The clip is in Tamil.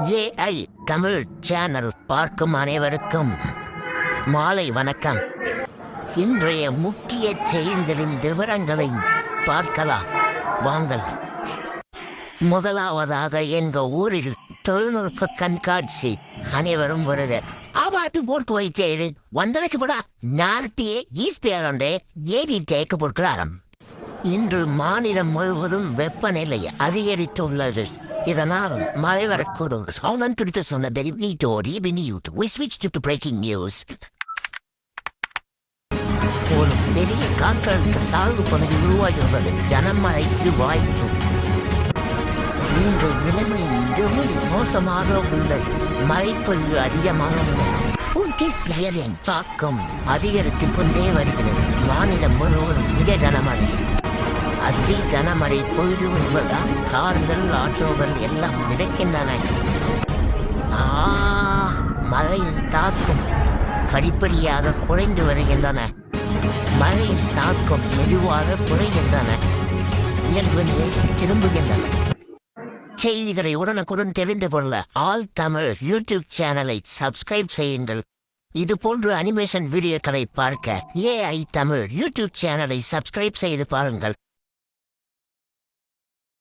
ஏஐ தமிழ் சேனல் பார்க்கும் அனைவருக்கும் மாலை வணக்கம். இன்றைய முக்கிய செய்திகளின் விவரங்களை பார்க்கலாம். வாங்கள். முதலாவதாக எங்க ஊரில் தொழில்நுட்ப கண்காட்சி அனைவரும் வருக. அவாட்டு போட்டு வைத்தேன் வந்தனைக்கு கூட நார்த்தியே ஈஸ்பியரண்டே ஏடி தேக்க பொருட்களாரம் இன்று மாநிலம் முழுவதும் வெப்பநிலை அதிகரித்துள்ளது. இதனால் மழை வரக்கூடும் சோழன் குறித்து சொன்ன பெரிய வினியூட். We switch to breaking news. ஒரு பெரிய காற்றழுத்த தாழ்வு பகுதி உருவாகியுள்ளது. ஜனமழைக்கு வாய்ப்பு இன்று நிலைமை மிகவும் மோசமாக உள்ளது. மழைப்பொழிவு அதிகமாக உள்ளது. தாக்கம் அதிகரித்துக் கொண்டே வருகிறது. மாநிலம் முழுவதும் மிக கனமழை அதி கனமழை பொழுது என்பதால் கார்கள் ஆட்டோகள் எல்லாம் மிதக்கின்றன. ஆ, மழையின் தாக்கம் படிப்படியாக குறைந்து வருகின்றன. மழையின் தாக்கம் மெதுவாக குறைகின்றன. இயல்பு நிலை திரும்புகின்றன. செய்திகளை உடனுக்குடன் தெரிந்து கொள்ள ஆல் தமிழ் யூடியூப் சேனலை சப்ஸ்கிரைப் செய்யுங்கள். இது போன்ற அனிமேஷன் வீடியோக்களை பார்க்க ஏஐ தமிழ் யூடியூப் சேனலை சப்ஸ்கிரைப் செய்து பாருங்கள்.